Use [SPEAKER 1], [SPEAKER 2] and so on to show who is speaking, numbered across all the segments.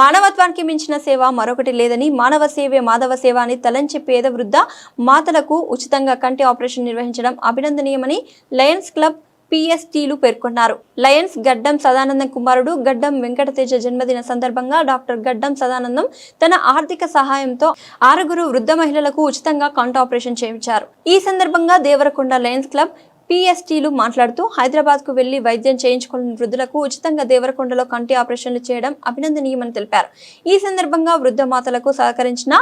[SPEAKER 1] మానవత్వానికి మించిన సేవ మరొకటి లేదని మానవ సేవే మాధవ సేవ అని తలంచి పేద వృద్ధ మాతలకు ఉచితంగా కంటి ఆపరేషన్ నిర్వహించడం అభినందనీయమని లయన్స్ క్లబ్ పిఎస్టీలు పేర్కొన్నారు. లయన్స్ గడ్డం సదానందం కుమారుడు గడ్డం వెంకటతేజ జన్మదిన సందర్భంగా డాక్టర్ గడ్డం సదానందం తన ఆర్థిక సహాయంతో ఆరుగురు వృద్ధ మహిళలకు ఉచితంగా కంటి ఆపరేషన్ చేయించారు. ఈ సందర్భంగా దేవరకొండ లయన్స్ క్లబ్ పిఎస్టీలు మాట్లాడుతూ హైదరాబాద్కు వెళ్ళి వైద్యం చేయించుకున్న వృద్ధులకు ఉచితంగా దేవరకొండలో కంటి ఆపరేషన్లు చేయడం అభినందనీయమని తెలిపారు. ఈ సందర్భంగా వృద్ధ మాతలకు సహకరించిన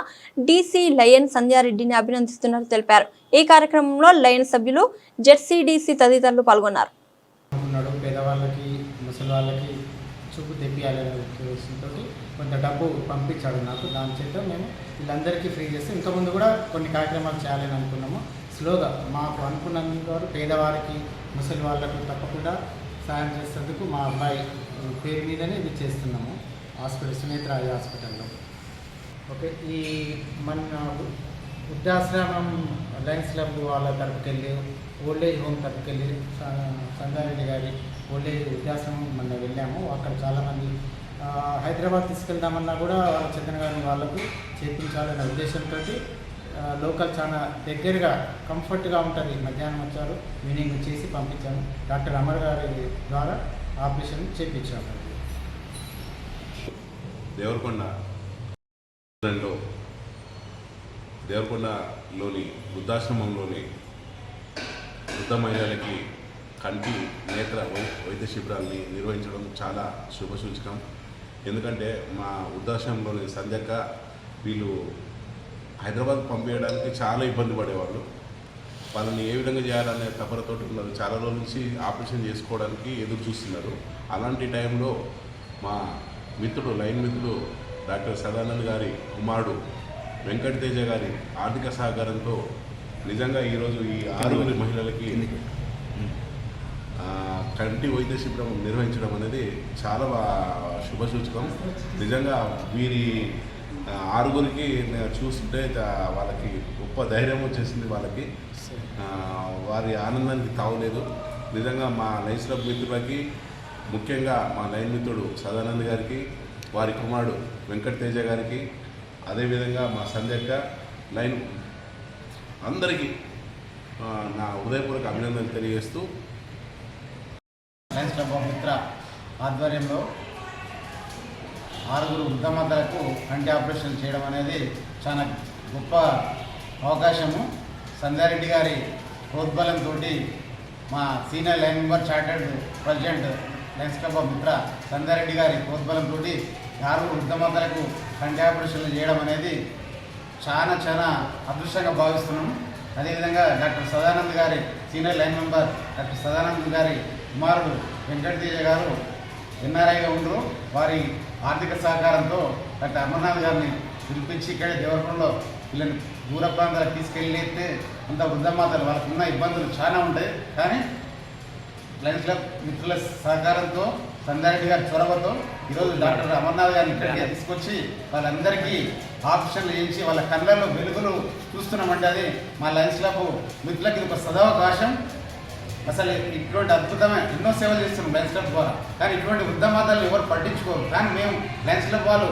[SPEAKER 1] డీసీ లయన్ సంధ్యారెడ్డిని అభినందిస్తున్నట్లు తెలిపారు. ఈ కార్యక్రమంలో లయన్ సభ్యులు జెడ్సీడీసీ తదితరులు పాల్గొన్నారు.
[SPEAKER 2] పేదవాళ్ళకి ముసలి చూపు తెప్పియాలనే ఉద్దేశంతో కొంత డబ్బు పంపించాడు నాకు. దాని చేత మేము వీళ్ళందరికీ ఫ్రీ చేస్తే ఇంకా ముందు కూడా కొన్ని కార్యక్రమాలు చేయాలని అనుకున్నాము. స్లోగా మాకు అనుకున్నందుకు వారు పేదవారికి ముసలి వాళ్ళకు తప్పకుండా సాయం చేసేందుకు మా అబ్బాయి పేరు మీదనే ఇది చేస్తున్నాము హాస్పిటల్ సునేత్ర హాస్పిటల్లో. ఓకే ఈ మన వృద్ధాశ్రమం లయన్స్ క్లబ్ వాళ్ళ తరపుకి వెళ్ళి ఓల్డ్ ఏజ్ హోమ్ తరపుకి వెళ్ళి సంగారెడ్డి గారి ఓల్డ్ ఏజ్ వృద్ధాశ్రమం మొన్న వెళ్ళాము. అక్కడ చాలామంది హైదరాబాద్ తీసుకెళ్దామన్నా కూడా వాళ్ళ చంద్రగారి వాళ్ళకు చేర్పించాలనే ఉద్దేశంతో లోకల్ చాలా దగ్గరగా కంఫర్ట్గా ఉంటుంది మధ్యాహ్నం వచ్చారు. మీనింగ్ చేసి పంపించాము డాక్టర్ అమర్ గారి ద్వారా ఆపరేషన్ చేయించాము
[SPEAKER 3] దేవరకొండ దేవరకొండలోని వృద్ధాశ్రమంలోని వృద్ధ మహిళలకి కంటి నేత్ర వైద్య శిబిరాల్ని నిర్వహించడం చాలా శుభసూచకం. ఎందుకంటే మా వృద్ధాశ్రమంలోని సంధ్యక వీళ్ళు హైదరాబాద్ పంపించడానికి చాలా ఇబ్బంది పడేవాళ్ళు. వాళ్ళని ఏ విధంగా చేయాలనే తపనతోటి ఉన్నారు. చాలా రోజుల నుంచి ఆపరేషన్ చేసుకోవడానికి ఎదురు చూస్తున్నారు. అలాంటి టైంలో మా మిత్రుడు లైన్ మిత్రుడు డాక్టర్ సదానంద్ గారి కుమారుడు వెంకట తేజ గారి ఆర్థిక సహకారంతో నిజంగా ఈరోజు ఈ ఆరుగురి మహిళలకి కంటి వైద్య శిబిరం నిర్వహించడం అనేది చాలా శుభసూచకం నిజంగా వీరి ఆరుగురికి నేను చూస్తుంటే వాళ్ళకి గొప్ప ధైర్యం వచ్చేసింది వాళ్ళకి. వారి ఆనందానికి తావలేదు నిజంగా మా లైన్స్ క్లబ్ మిత్రులకి ముఖ్యంగా మా లైన్ మిత్రుడు సదానంద్ గారికి వారి కుమారుడు వెంకట తేజ గారికి అదేవిధంగా మా సంధ్యక్క లైన్ అందరికీ నా ఉదయపూర్వక అభినందనలు తెలియజేస్తూ.
[SPEAKER 2] నైన్స్ క్లబ్ మిత్ర ఆధ్వర్యంలో ఆరుగురు వృద్ధమాతలకు కంటి ఆపరేషన్ చేయడం అనేది చాలా గొప్ప అవకాశము. సంధ్యారెడ్డి గారి ప్రోద్బలంతో మా senior lion member chartered president Lions Club Mitra Sandhya Reddy గారి ప్రోద్బలంతో ఆరుగురు వృద్ధమాతలకు కంటి ఆపరేషన్లు చేయడం అనేది చాలా చాలా అదృష్టంగా భావిస్తున్నాము అదేవిధంగా డాక్టర్ సదానంద్ గారి senior lion member doctor Sadanand గారి కుమారుడు వెంకటతేజ గారు ఎన్ఆర్ఐగా ఉండరు. వారి ఆర్థిక సహకారంతో డాక్టర్ అమర్నాథ్ గారిని పిలిపించి ఇక్కడే దేవరకొండలో వీళ్ళని దూర ప్రాంతాలకు తీసుకెళ్ళితే అంత వృద్ధమాతలు వాళ్ళకు ఉన్న ఇబ్బందులు చాలా ఉంటాయి. కానీ లయన్స్ క్లబ్ మిత్రుల సహకారంతో సందారెడ్డి గారి చొరవతో ఈరోజు డాక్టర్ అమర్నాథ్ గారిని ఇక్కడికి తీసుకొచ్చి వాళ్ళందరికీ ఆప్షన్లు చేయించి వాళ్ళ కళ్ళల్లో వెలుగులు చూస్తున్నామంటే అది మా లయన్స్ క్లబ్ మిత్రులకి ఒక సదావకాశం. అసలు ఇటువంటి అద్భుతమైన ఎన్నో సేవలు చేస్తున్నాం లయన్స్ క్లబ్ ద్వారా. కానీ ఇటువంటి వృద్ధమాతలు ఎవరు పట్టించుకోరు. కానీ మేము లయన్స్ క్లబ్ వాళ్ళు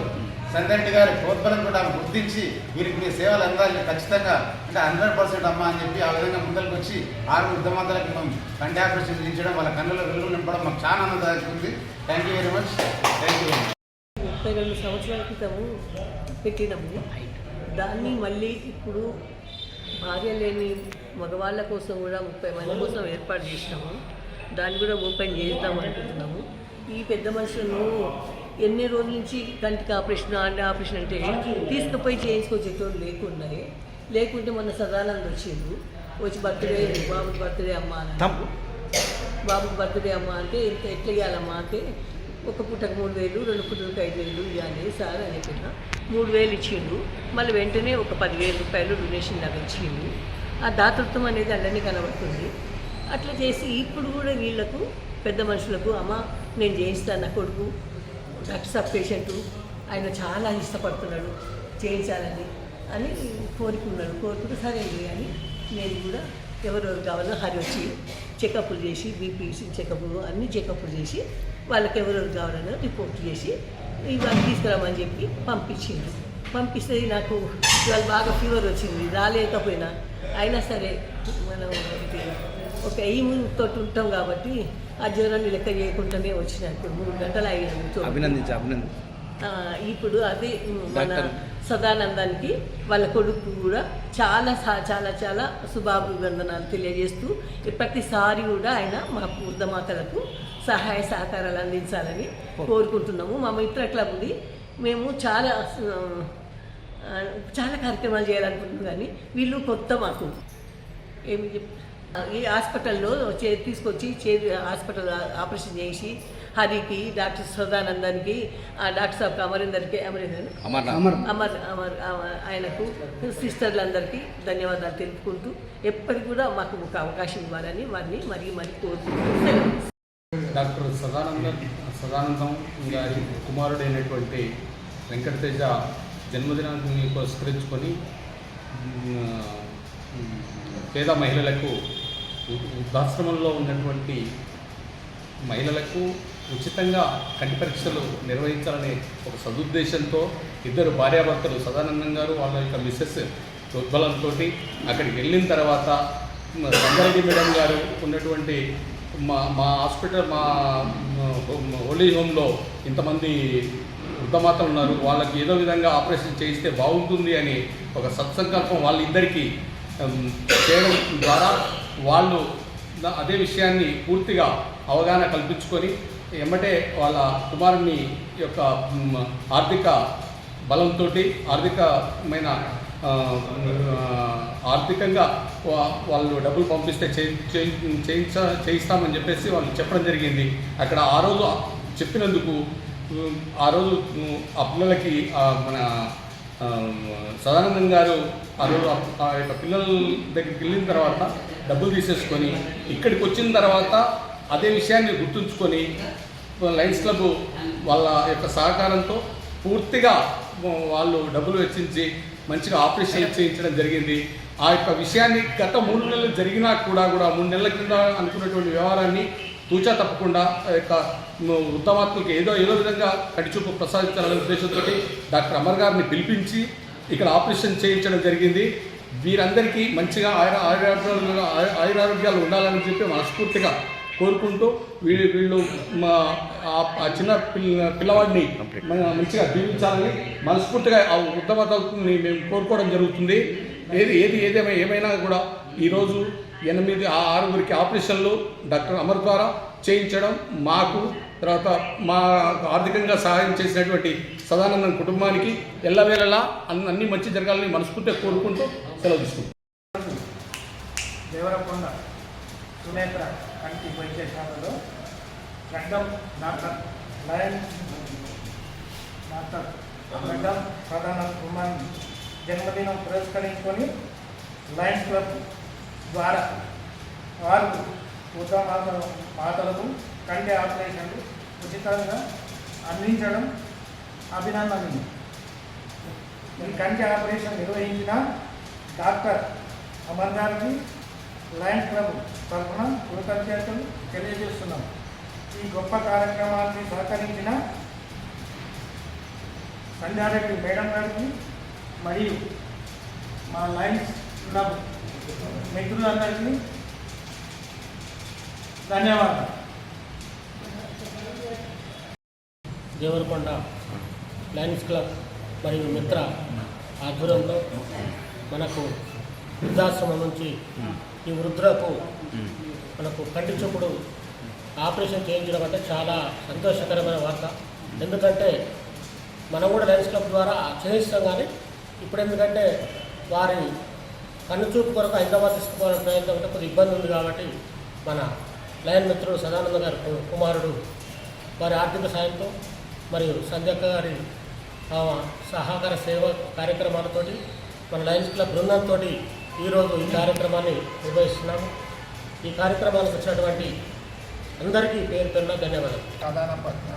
[SPEAKER 2] సందరెడ్డి గారి ప్రోద్బలంతో కూడా గుర్తించి వీరికి మీ సేవలు అందాలి. ఖచ్చితంగా అంటే హండ్రెడ్ పర్సెంట్ అమ్మా అని చెప్పి ఆ విధంగా ముందరికి వచ్చి ఆరు వృద్ధమాతలకు మేము కంటి ఆపరేషన్ చేయించడం వాళ్ళ కన్నుల వెలుగు నింపడం మాకు చాలా ఆనందదాయకుంది ఉంది. Thank you very much thank you very much
[SPEAKER 4] ముప్పై రెండు సంవత్సరాల క్రితము పెట్టినాము. దాన్ని మళ్ళీ ఇప్పుడు భార్య లేని మగవాళ్ళ కోసం కూడా ముప్పై మంది కోసం ఏర్పాటు చేసినాము. దాన్ని కూడా ఓపెన్ చేద్దాం అనుకుంటున్నాము. ఈ పెద్ద మనుషులను ఎన్ని రోజుల నుంచి కంటికి ఆపరేషన్ అండ్ ఆపరేషన్ అంటే తీసుకుపోయి చేయించుకొచ్చేటోళ్ళు లేకున్నాయి లేకుంటే మొన్న సదానంద్ వచ్చిండు. వచ్చి బర్త్డే బాబు బర్త్డే అమ్మ అని. బాబుకి బర్త్డే అమ్మ అంటే ఎట్లా ఇవ్వాలమ్మా అంటే ఒక పూటకు మూడు వేలు రెండు పూటలకు ఐదు వేలు ఇవ్వాలి సార్ అని చెప్పిన. మూడు వేలు ఇచ్చిండు. మళ్ళీ వెంటనే ఒక పదివేల రూపాయలు డొనేషన్ లాగా ఇచ్చిండు. ఆ దాతృత్వం అనేది అల్లనే కనబడుతుంది. అట్లా చేసి ఇప్పుడు కూడా వీళ్ళకు పెద్ద మనుషులకు అమ్మ నేను చేయిస్తాను నా కొడుకు డాక్టర్ సబ్ పేషెంటు ఆయన చాలా ఇష్టపడుతున్నాడు చేయించాలని అని కోరుకున్నాడు కోరుకుంటే సరే అని నేను కూడా ఎవరెవరు కావాలో హరి వచ్చి చెకప్లు చేసి బీపీ చెకప్లు అన్ని చెకప్లు చేసి వాళ్ళకి ఎవరెవరు కావాలనో రిపోర్ట్ చేసి ఇవన్నీ తీసుకురామని చెప్పి పంపించింది పంపిస్తే నాకు ఇవాళ బాగా ఫీవర్ వచ్చింది రాలేకపోయినా. అయినా సరే మనం ఒక తోటి ఉంటాం కాబట్టి ఆ జ్వరాన్ని లెక్క చేయకుండానే వచ్చిన ఇప్పుడు మూడు గంటలు అయ్యాను
[SPEAKER 5] అభినందించు
[SPEAKER 4] ఇప్పుడు అదే మన సదానందానికి వాళ్ళ కొడుకు కూడా చాలా చాలా చాలా శుభాభివందనాలు తెలియజేస్తూ ప్రతిసారి కూడా ఆయన మా వృద్ధమాతలకు సహాయ సహకారాలు అందించాలని కోరుకుంటున్నాము. మా మిత్ర క్లబ్ది మేము చాలా చాలా కార్యక్రమాలు చేయాలనుకుంటున్నాం కానీ వీళ్ళు కొత్త మాకు. ఏమి చెప్ ఈ హాస్పిటల్లో చే తీసుకొచ్చి చే హాస్పిటల్ ఆపరేషన్ చేసి హరికి డాక్టర్ సదానందానికి ఆ డాక్టర్ సాబ్ అమరీందర్కి అమరీందర్ అమర్. అమర్ అమర్ ఆయనకు సిస్టర్లందరికీ ధన్యవాదాలు తెలుపుకుంటూ ఎప్పటికి కూడా మాకు ఒక అవకాశం ఇవ్వాలని వారిని మరీ మరీ కోరుకుంటూ
[SPEAKER 6] డాక్టర్ సదానంద సదానందం గారి కుమారుడైనటువంటి వెంకటతేజ జన్మదినాన్ని పురస్కరించుకొని పేద మహిళలకు వృద్ధాశ్రమంలో ఉన్నటువంటి మహిళలకు ఉచితంగా కంటి పరీక్షలు నిర్వహించాలనే ఒక సదుద్దేశంతో ఇద్దరు భార్యాభర్తలు సదానందం గారు వాళ్ళ యొక్క మిస్సెస్ ఉద్బలంతో అక్కడికి వెళ్ళిన తర్వాత మ- సంగారెడ్డి మేడం గారు ఉన్నటువంటి మా మా హాస్పిటల్ మా హోలీ హోమ్లో ఇంతమంది వృద్ధమాతలు ఉన్నారు. వాళ్ళకి ఏదో విధంగా ఆపరేషన్ చేయిస్తే బాగుంటుంది అని ఒక సత్సంకల్పం వాళ్ళిద్దరికీ చేయడం ద్వారా వాళ్ళు అదే విషయాన్ని పూర్తిగా అవగాహన కల్పించుకొని ఎమ్మటే వాళ్ళ కుమారుని యొక్క ఆర్థిక బలంతో ఆర్థికమైన ఆర్థికంగా వా- వాళ్ళు డబ్బులు పంపిస్తే చేయించా చేయిస్తామని చెప్పేసి వాళ్ళు చెప్పడం జరిగింది. అక్కడ ఆ రోజు చెప్పినందుకు ఆ రోజు ఆ పిల్లలకి మన సదానందం గారు ఆ రోజు ఆ- ఆ యొక్క పిల్లల దగ్గరికి వెళ్ళిన తర్వాత డబ్బులు తీసేసుకొని ఇక్కడికి వచ్చిన తర్వాత అదే విషయాన్ని గుర్తుంచుకొని లయన్స్ క్లబ్ వాళ్ళ యొక్క సహకారంతో పూర్తిగా వాళ్ళు డబ్బులు వెచ్చించి మంచిగా ఆపరేషన్ చేయించడం జరిగింది. ఆ యొక్క విషయాన్ని గత మూడు నెలలు జరిగినా కూడా కూడా మూడు నెలల కింద అనుకున్నటువంటి వ్యవహారాన్ని తూచా తప్పకుండా ఆ యొక్క ఉత్తమాత్మకు ఏదో ఏదో విధంగా కడిచూపు ప్రసాదించాలనే ఉద్దేశంతో డాక్టర్ అమర్ గారిని పిలిపించి ఇక్కడ ఆపరేషన్ చేయించడం జరిగింది. వీరందరికీ మంచిగా ఆయుర ఆయురారోగ్యాలు ఆయురారోగ్యాలు ఉండాలని చెప్పి మనస్ఫూర్తిగా కోరుకుంటూ వీళ్ళు వీళ్ళు మా ఆ- చిన్న పిల్ల పిల్లవాడిని మంచిగా దీవించాలని మనస్ఫూర్తిగా ఆ ఉత్తమతని మేము కోరుకోవడం జరుగుతుంది. ఏది ఏది ఏదేమై ఏమైనా కూడా ఈరోజు ఎనిమిది ఆ ఆరుగురికి ఆపరేషన్లు డాక్టర్ అమర్ ద్వారా చేయించడం మాకు తర్వాత మా ఆర్థికంగా సహాయం చేసినటువంటి సదానందం కుటుంబానికి ఎల్లవేళలా అన్ని అన్ని మంచి జరగాలని మనస్ఫూర్తిగా కోరుకుంటూ సెలవు తీసుకుంటాం
[SPEAKER 7] దేవరకొండ సునేత్ర. కంటి వైద్యశాలలో గడ్డం డాక్టర్ లయన్ డాక్టర్ గడ్డం ప్రధాన కుమార్ జన్మదినం పురస్కరించుకొని లయన్స్ క్లబ్ ద్వారా వారు వృద్ధ మాతలు మాతలకు కంటి ఆపరేషన్లు ఉచితంగా అందించడం అభినందనీయం. ఈ కంటి ఆపరేషన్ నిర్వహించిన డాక్టర్ అమర్ గారికి లయన్స్ క్లబ్ తరఫున కృతజ్ఞతలు తెలియజేస్తున్నాం. ఈ గొప్ప కార్యక్రమాన్ని సహకరించిన సంధ్యారెడ్డి మేడం గారికి మరియు మా లయన్స్ క్లబ్ మిత్రులందరికీ ధన్యవాదాలు.
[SPEAKER 8] దేవరకొండ లయన్స్ క్లబ్ మరియు మిత్ర ఆధ్వర్యంలో మనకు వృద్ధాశ్రమం నుంచి ఈ వృద్ధులకు మనకు కంటి చూపుడు ఆపరేషన్ చేయించడం అంటే చాలా సంతోషకరమైన వార్త. ఎందుకంటే మనం కూడా లయన్స్ క్లబ్ ద్వారా చేయిస్తాం కానీ ఇప్పుడు ఎందుకంటే వారి కన్ను చూపు కొరకు హైదరాబాద్ తీసుకోవాలని ప్రయత్నం అంటే కొద్దిగా ఇబ్బంది ఉంది కాబట్టి మన లయన్ మిత్రుడు సదానంద గారి కుమారుడు వారి ఆర్థిక సాయంతో మరియు సంధ్యక్క గారి ఆ, సహకార సేవ కార్యక్రమాలతోటి మన లయన్స్ క్లబ్ బృందంతో ఈరోజు ఈ కార్యక్రమాన్ని నిర్వహిస్తున్నాము. ఈ కార్యక్రమానికి వచ్చినటువంటి అందరికీ పేరు పెరిగిన ధన్యవాదాలు.
[SPEAKER 7] సాధారణ ప-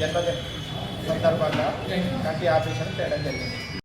[SPEAKER 7] జన్మదిన సందర్భంగా కంటి ఆపరేషన్ చేయడం జరిగింది.